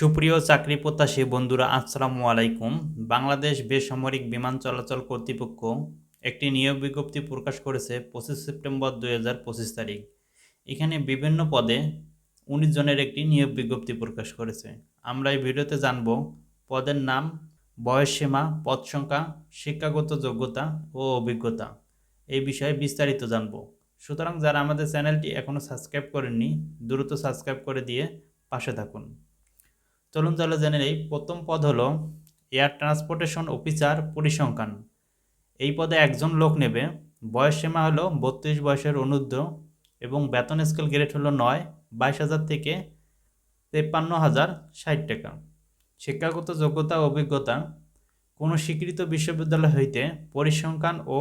সুপ্রিয় চাকরি প্রত্যাশী বন্ধুরা, আসসালামু আলাইকুম। বাংলাদেশ বেসামরিক বিমান চলাচল কর্তৃপক্ষ একটি নিয়োগ বিজ্ঞপ্তি প্রকাশ করেছে পঁচিশ সেপ্টেম্বর দুই হাজার পঁচিশ তারিখ। এখানে বিভিন্ন পদে উনিশ জনের একটি নিয়োগ বিজ্ঞপ্তি প্রকাশ করেছে। আমরা এই ভিডিওতে জানব পদের নাম বয়সসীমা পদ সংখ্যা, শিক্ষাগত যোগ্যতা ও অভিজ্ঞতা। এই বিষয়ে বিস্তারিত জানব। সুতরাং যারা আমাদের চ্যানেলটি এখনও সাবস্ক্রাইব করেননি, দ্রুত সাবস্ক্রাইব করে দিয়ে পাশে থাকুন। চলুন তাহলে জেনে নেই, প্রথম পদ হলো এয়ার ট্রান্সপোর্টেশন অফিসার পরিসংখ্যান। এই পদে একজন লোক নেবে, বয়স সীমা হলো বত্রিশ বয়সের অনুর্ধ্ব এবং বেতন স্কেল গ্রেড হলো নয়, বাইশ হাজার থেকে তেপ্পান্ন হাজার ষাট টাকা। শিক্ষাগত যোগ্যতা অভিজ্ঞতা, কোনো স্বীকৃত বিশ্ববিদ্যালয় হইতে পরিসংখ্যান ও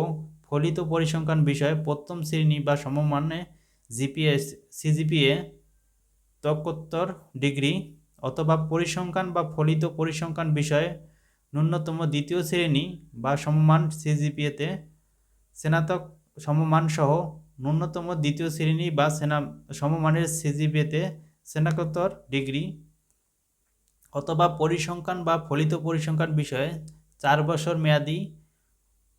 ফলিত পরিসংখ্যান বিষয়ে প্রথম শ্রেণি বা সমমানে জিপিএ সিজিপিএ, তকোত্তর ডিগ্রি অথবা পরিসংখ্যান বা ফলিত পরিসংখ্যান বিষয়ে ন্যূনতম দ্বিতীয় শ্রেণি বা সমমান সিজিপিএতে স্নাতক সমমান সহ ন্যূনতম দ্বিতীয় শ্রেণি বা সেনা সমমানের সিজিপিএতে স্নাতকোত্তর ডিগ্রি অথবা পরিসংখ্যান বা ফলিত পরিসংখ্যান বিষয়ে চার বছর মেয়াদি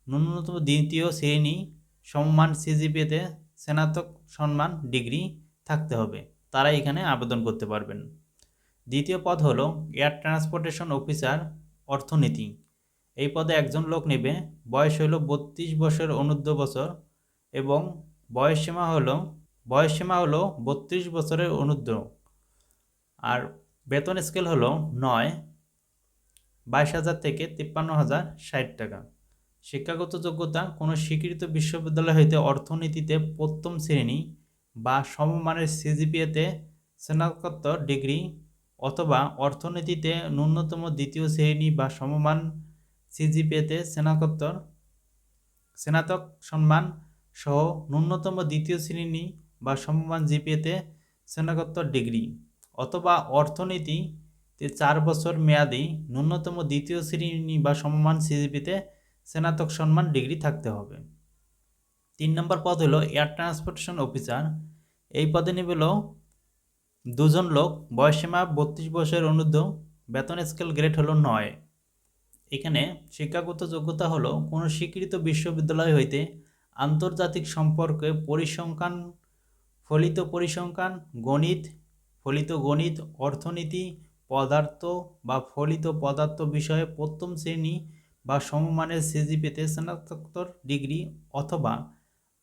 ন্যূনতম দ্বিতীয় শ্রেণি সমমান সিজিপিএতে স্নাতক সম্মান ডিগ্রি থাকতে হবে। তারা এখানে আবেদন করতে পারবেন। দ্বিতীয় পদ হলো এয়ার ট্রান্সপোর্টেশন অফিসার অর্থনীতি। এই পদে একজন লোক নেবে, বয়স হলো বত্রিশ বছর অনুর্ধ বছর এবং বয়সসীমা হলো বয়সসীমা হলো বত্রিশ বছরের অনুর্ধ আর বেতন স্কেল হলো নয়, বাইশ হাজার থেকে তিপ্পান্ন হাজার ষাট টাকা। শিক্ষাগত যোগ্যতা, কোনো স্বীকৃত বিশ্ববিদ্যালয় হইতে অর্থনীতিতে প্রথম শ্রেণি বা সমমানের সিজিপিএতে স্নাতকোত্তর ডিগ্রি অথবা অর্থনীতিতে ন্যূনতম দ্বিতীয় শ্রেণি বা সমমান সিজিপিএতে স্নাতকোত্তর, স্নাতক সম্মান সহ ন্যূনতম দ্বিতীয় শ্রেণি বা সমমান জিপিএতে স্নাতকোত্তর ডিগ্রি অথবা অর্থনীতিতে চার বছর মেয়াদি ন্যূনতম দ্বিতীয় শ্রেণি বা সমমান সিজিপিতে স্নাতক সম্মান ডিগ্রি থাকতে হবে। তিন নম্বর পদ হলো এয়ার ট্রান্সপোর্টেশন অফিসার। এই পদে নেবে হলো দুজন লোক বয়সীমা বত্রিশ বছরের অনুদ্ধ বেতন স্কেল গ্রেড হলো নয়। এখানে শিক্ষাগত যোগ্যতা হলো কোনো স্বীকৃত বিশ্ববিদ্যালয় হইতে আন্তর্জাতিক সম্পর্কে পরিসংখ্যান, ফলিত পরিসংখ্যান, গণিত, ফলিত গণিত, অর্থনীতি, পদার্থ বা ফলিত পদার্থ বিষয়ে প্রথম শ্রেণি বা সমমানের সিজিপিতে স্নাতকোত্তর ডিগ্রি অথবা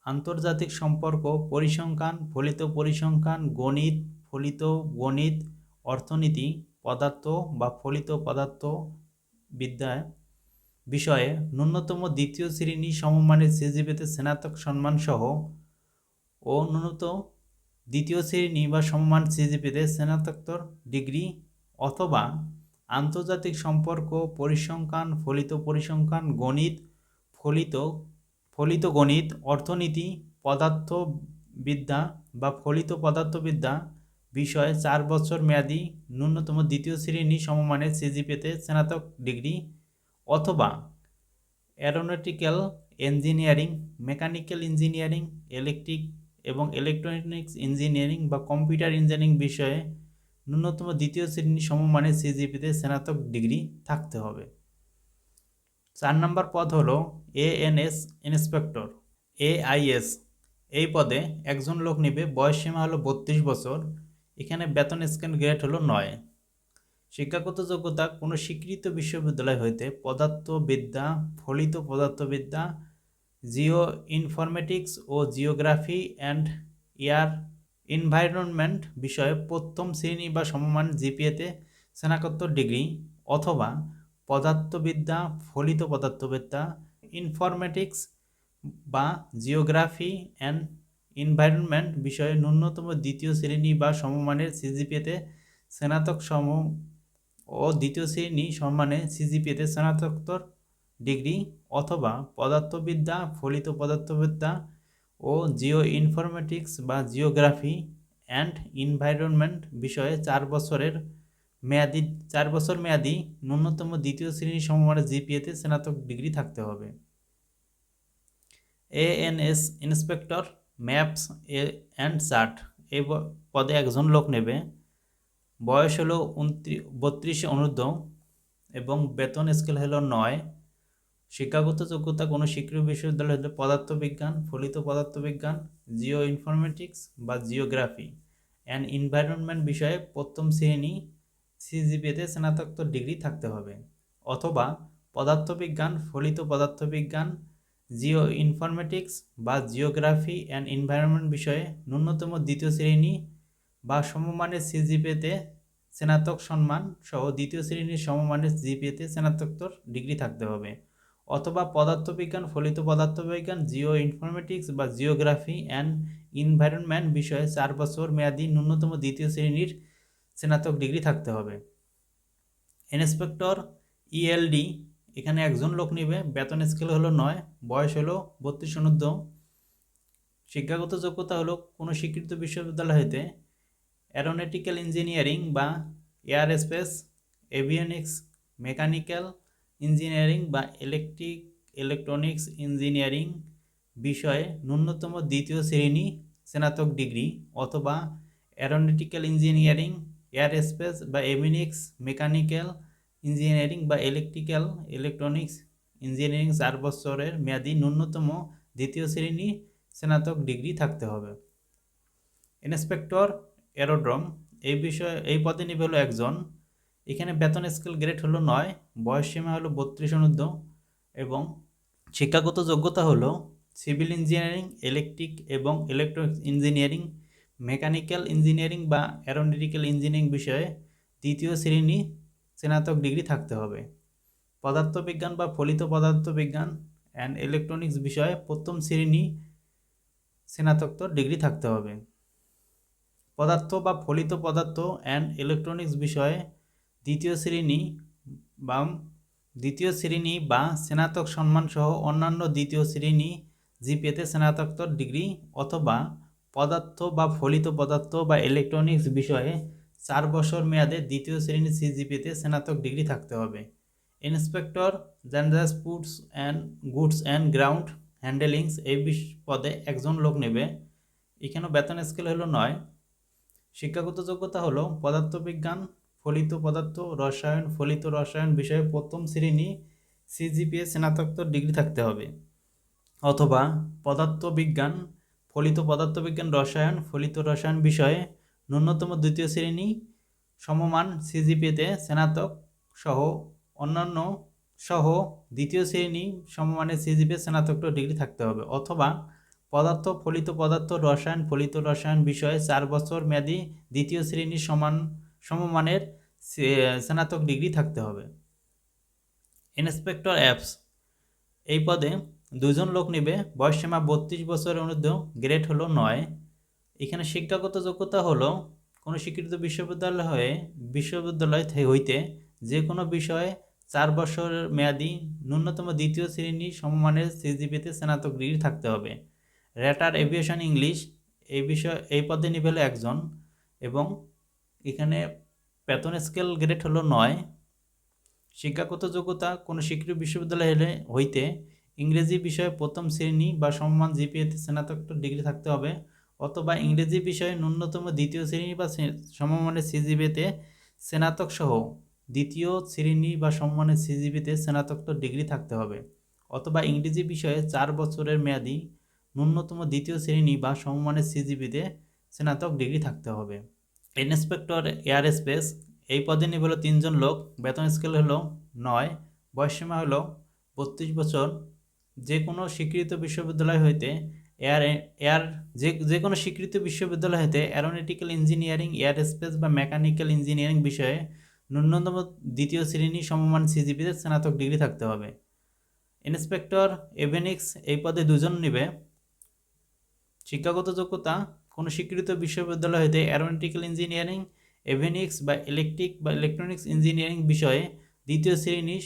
আন্তর্জাতিক সম্পর্ক, পরিসংখ্যান, ফলিত পরিসংখ্যান, গণিত ফলিত গণিত, অর্থনীতি, পদার্থ বা ফলিত পদার্থ বিদ্যায় বিষয়ে ন্যূনতম দ্বিতীয় শ্রেণি সমমানের সিজিপিতে স্নাতক সম্মানসহ ও ন্যূনতম দ্বিতীয় শ্রেণি বা সমমান সিজিপিতে স্নাতকোত্তর ডিগ্রি অথবা আন্তর্জাতিক সম্পর্ক পরিসংখ্যান, ফলিত পরিসংখ্যান, গণিত, ফলিত ফলিত গণিত, অর্থনীতি, পদার্থবিদ্যা বা ফলিত পদার্থবিদ্যা বিষয়ে চার বছর মেয়াদি ন্যূনতম দ্বিতীয় শ্রেণি সমমানের সিজিপিতে স্নাতক ডিগ্রি অথবা aeronautical engineering, mechanical engineering, electric এবং ইলেকট্রনিক্স ইঞ্জিনিয়ারিং বা কম্পিউটার ইঞ্জিনিয়ারিং বিষয়ে ন্যূনতম দ্বিতীয় শ্রেণি সমমানের সিজিপিতে স্নাতক ডিগ্রি থাকতে হবে। চার নম্বর পদ হলো এএনএস ইন্সপেক্টর এআইএস এই পদে একজন লোক নেবে, বয়স সীমা হলো বত্রিশ বছর। এখানে বেতন স্কেল গ্রেড হলো নয়। শিক্ষাগত যোগ্যতা কোনো স্বীকৃত বিশ্ববিদ্যালয় হইতে পদার্থবিদ্যা, ফলিত পদার্থবিদ্যা জিও ইনফরমেটিক্স ও জিওগ্রাফি অ্যান্ড এয়ার এনভায়রনমেন্ট বিষয়ে প্রথম শ্রেণি বা সমমান জিপিএতে স্নাতকোত্তর ডিগ্রি অথবা পদার্থবিদ্যা, ফলিত পদার্থবিদ্যা, ইনফরমেটিক্স বা জিওগ্রাফি অ্যান্ড এনভায়রনমেন্ট বিষয়ে ন্যূনতম দ্বিতীয় শ্রেণি বা সমমানের সিজিপিএতে স্নাতক সম ও দ্বিতীয় শ্রেণি সম্মানে সিজিপিএতে স্নাতকোত্তর ডিগ্রি অথবা পদার্থবিদ্যা, ফলিত পদার্থবিদ্যা ও জিও ইনফরমেটিক্স বা জিওগ্রাফি অ্যান্ড এনভায়রনমেন্ট বিষয়ে চার বছরের মেয়াদি, চার বছর মেয়াদি ন্যূনতম দ্বিতীয় শ্রেণি সমমানের জিপিএতে স্নাতক ডিগ্রি থাকতে হবে। ANS inspector maps A and chart. এই পদে একজন লোক নেবে। বয়স হলো উনত্রিশ বত্রিশে অনূর্ধ্ব এবং বেতন স্কেল হলো নয়। শিক্ষাগত যোগ্যতা কোনো স্বীকৃত বিশ্ববিদ্যালয় হলো পদার্থবিজ্ঞান, ফলিত পদার্থবিজ্ঞান জিও ইনফরমেটিক্স বা জিওগ্রাফি। অ্যান্ড এনভায়রনমেন্ট বিষয়ে প্রথম শ্রেণি সিজিপিতে স্নাতকোত্তর ডিগ্রি থাকতে হবে। অথবা পদার্থবিজ্ঞান, ফলিত পদার্থবিজ্ঞান জিও ইনফরমেটিক্স বা জিওগ্রাফি অ্যান্ড এনভায়রনমেন্ট বিষয়ে ন্যূনতম দ্বিতীয় শ্রেণি বা সমমানের সিজিপিতে স্নাতক সম্মান সহ দ্বিতীয় শ্রেণির সমমানের জিপিএতে স্নাতকোত্তর ডিগ্রি থাকতে হবে অথবা পদার্থবিজ্ঞান, ফলিত পদার্থবিজ্ঞান জিও ইনফরমেটিক্স বা জিওগ্রাফি অ্যান্ড এনভায়রনমেন্ট বিষয়ে চার বছর মেয়াদি ন্যূনতম দ্বিতীয় শ্রেণির স্নাতক ডিগ্রি থাকতে হবে। ইন্সপেক্টর ইএলডি এখানে একজন লোক নেবে, বেতন স্কেল হলো নয়, বয়স হলো বত্রিশ অনুদ্ধ শিক্ষাগত যোগ্যতা হলো কোনো স্বীকৃত বিশ্ববিদ্যালয় হইতে অ্যারোনটিক্যাল ইঞ্জিনিয়ারিং বা এয়ারস্পেস এভিয়নিক্স মেকানিক্যাল ইঞ্জিনিয়ারিং বা ইলেকট্রিক ইলেকট্রনিক্স ইঞ্জিনিয়ারিং বিষয়ে ন্যূনতম দ্বিতীয় শ্রেণি স্নাতক ডিগ্রি অথবা অ্যারোনটিক্যাল ইঞ্জিনিয়ারিং এয়ার স্পেস বা এভিনিক্স মেকানিক্যাল ইঞ্জিনিয়ারিং বা ইলেকট্রিক্যাল ইলেকট্রনিক্স ইঞ্জিনিয়ারিং চার বছরের মেয়াদি ন্যূনতম দ্বিতীয় শ্রেণি স্নাতক ডিগ্রি থাকতে হবে। ইন্সপেক্টর এরোড্রম, এই বিষয়ে, এই পদে নিবে হলো একজন। এখানে বেতন স্কেল গ্রেড হলো নয়, বয়স সীমা হলো বত্রিশ অনুদ্ধ এবং শিক্ষাগত যোগ্যতা হলো সিভিল ইঞ্জিনিয়ারিং, ইলেকট্রিক এবং ইলেকট্রনিক্স ইঞ্জিনিয়ারিং, মেকানিক্যাল ইঞ্জিনিয়ারিং বা অ্যারোনটিক্যাল ইঞ্জিনিয়ারিং বিষয়ে দ্বিতীয় শ্রেণি স্নাতক ডিগ্রি থাকতে হবে। পদার্থবিজ্ঞান বা ফলিত পদার্থবিজ্ঞান অ্যান্ড ইলেকট্রনিক্স বিষয়ে প্রথম শ্রেণি স্নাতকোত্তর ডিগ্রি থাকতে হবে। পদার্থ বা ফলিত পদার্থ অ্যান্ড ইলেকট্রনিক্স বিষয়ে দ্বিতীয় শ্রেণি বা দ্বিতীয় শ্রেণি বা স্নাতক সম্মান সহ অন্যান্য দ্বিতীয় শ্রেণি জিপিএতে স্নাতকোত্তর ডিগ্রি অথবা পদার্থ বা ফলিত পদার্থ বা ইলেকট্রনিক্স বিষয়ে চার বছর মেয়াদে দ্বিতীয় শ্রেণি সিজিপিতে স্নাতক ডিগ্রি থাকতে হবে। Inspector general foods and goods and ground handlings এই পদে একজন লোক নেবে। এখানেও বেতন স্কেল হলো নয়। শিক্ষাগত যোগ্যতা হলো পদার্থবিজ্ঞান, ফলিত পদার্থ, রসায়ন, ফলিত রসায়ন বিষয়ে প্রথম শ্রেণি সিজিপিএ স্নাতকোত্তর ডিগ্রি থাকতে হবে। অথবা পদার্থবিজ্ঞান, ফলিত পদার্থবিজ্ঞান, রসায়ন, ফলিত রসায়ন বিষয়ে ন্যূনতম দ্বিতীয় শ্রেণি সমমান সিজিপিএতে স্নাতক সহ অন্যান্য সহ দ্বিতীয় শ্রেণি সমমানের সিজিপিএ স্নাতক ডিগ্রি থাকতে হবে অথবা পদার্থ ফলিত পদার্থ রসায়ন ফলিত রসায়ন বিষয়ে চার বছর মেয়াদি দ্বিতীয় শ্রেণির সমান সমমানের স্নাতক ডিগ্রি থাকতে হবে। Inspector apps. এই পদে দুজন লোক নেবে। বয়সসীমা বত্রিশ বছরের অনুদ্ধ গ্রেড হলো নয়। এখানে শিক্ষাগত যোগ্যতা হলো কোনো স্বীকৃত বিশ্ববিদ্যালয় হয়ে বিশ্ববিদ্যালয় হইতে যে কোনো বিষয়ে চার বছরের মেয়াদি ন্যূনতম দ্বিতীয় শ্রেণি সমমানের সিজিপিতে স্নাতক ডিগ্রি থাকতে হবে। র্যাটার এভিয়েশন ইংলিশ, এই বিষয়, এই পদে নিবে একজন এবং এখানে বেতন স্কেল গ্রেড হলো নয়। শিক্ষাগত যোগ্যতা কোনো স্বীকৃত বিশ্ববিদ্যালয় হলে হইতে ইংরেজি বিষয়ে প্রথম শ্রেণি বা সম্মান জিপিএতে স্নাতক ডিগ্রি থাকতে হবে। অথবা ইংরেজি বিষয়ে ন্যূনতম দ্বিতীয় শ্রেণি বা সমমানের সিজিবিতে স্নাতক সহ দ্বিতীয় শ্রেণি বা সম্মানের সিজিবিতে স্নাতকোত্তর ডিগ্রি থাকতে হবে। অথবা ইংরেজি বিষয়ে চার বছরের মেয়াদি ন্যূনতম দ্বিতীয় শ্রেণি বা সমমানের সিজিবিতে স্নাতক ডিগ্রি থাকতে হবে। ইন্সপেক্টর এয়ারস্পেস, এই পদে নিবে হলো তিনজন লোক, বেতন স্কেল হলো নয়, বয়সসীমা হলো বত্রিশ বছর। যে কোনো স্বীকৃত বিশ্ববিদ্যালয় হইতে এয়ার এয়ার যে যে কোনো স্বীকৃত বিশ্ববিদ্যালয় হতে অ্যারোনটিক্যাল ইঞ্জিনিয়ারিং এয়ারস্পেস বা মেকানিক্যাল ইঞ্জিনিয়ারিং বিষয়ে ন্যূনতম দ্বিতীয় শ্রেণি সমমান সিজিপিতে স্নাতক ডিগ্রি থাকতে হবে। ইন্সপেক্টর এভেনিক্স এই পদে দুজন নেবে। শিক্ষাগত যোগ্যতা, কোনো স্বীকৃত বিশ্ববিদ্যালয় হতে অ্যারোনটিক্যাল ইঞ্জিনিয়ারিং এভিনিক্স বা ইলেকট্রিক বা ইলেকট্রনিক্স ইঞ্জিনিয়ারিং বিষয়ে দ্বিতীয় শ্রেণি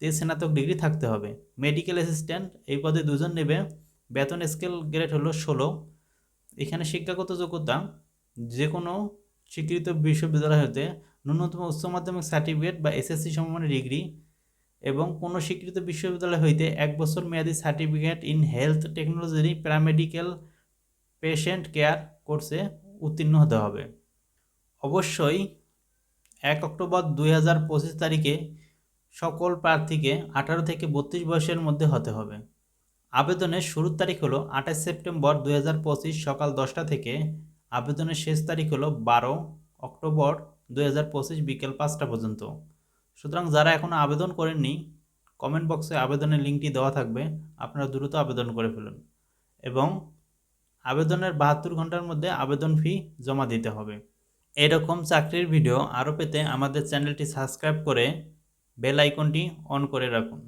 তে স্নাতক ডিগ্রি থাকতে হবে। মেডিকেল অ্যাসিস্ট্যান্ট এই পদে দুজন নেবে। বেতন স্কেল গ্রেড হলো ষোলো। এখানে শিক্ষাগত যোগ্যতা যে কোনো স্বীকৃত বিশ্ববিদ্যালয় হতে ন্যূনতম উচ্চ মাধ্যমিক সার্টিফিকেট বা এসএসসি সমমানের ডিগ্রি এবং কোনো স্বীকৃত বিশ্ববিদ্যালয় হইতে এক বছর মেয়াদি certificate in health technology paramedical patient care কোর্সে উত্তীর্ণ হতে হবে। অবশ্যই এক অক্টোবর দুই হাজার পঁচিশ তারিখে সকল প্রার্থীকে আঠারো থেকে বত্রিশ বয়সের মধ্যে হতে হবে। আবেদনের শুরুর তারিখ হলো আঠাশ সেপ্টেম্বর দুই হাজার পঁচিশ সকাল দশটা থেকে। আবেদনের শেষ তারিখ হলো বারো অক্টোবর দুই হাজার পঁচিশ বিকেল পাঁচটা পর্যন্ত। সুতরাং যারা এখনও আবেদন করেননি কমেন্ট বক্সে আবেদনের লিঙ্কটি দেওয়া থাকবে। আপনারা দ্রুত আবেদন করে ফেলুন এবং আবেদনের বাহাত্তর ঘণ্টার মধ্যে আবেদন ফি জমা দিতে হবে। এরকম চাকরির ভিডিও আরও পেতে আমাদের চ্যানেলটি সাবস্ক্রাইব করে বেল আইকনটি অন করে রাখুন।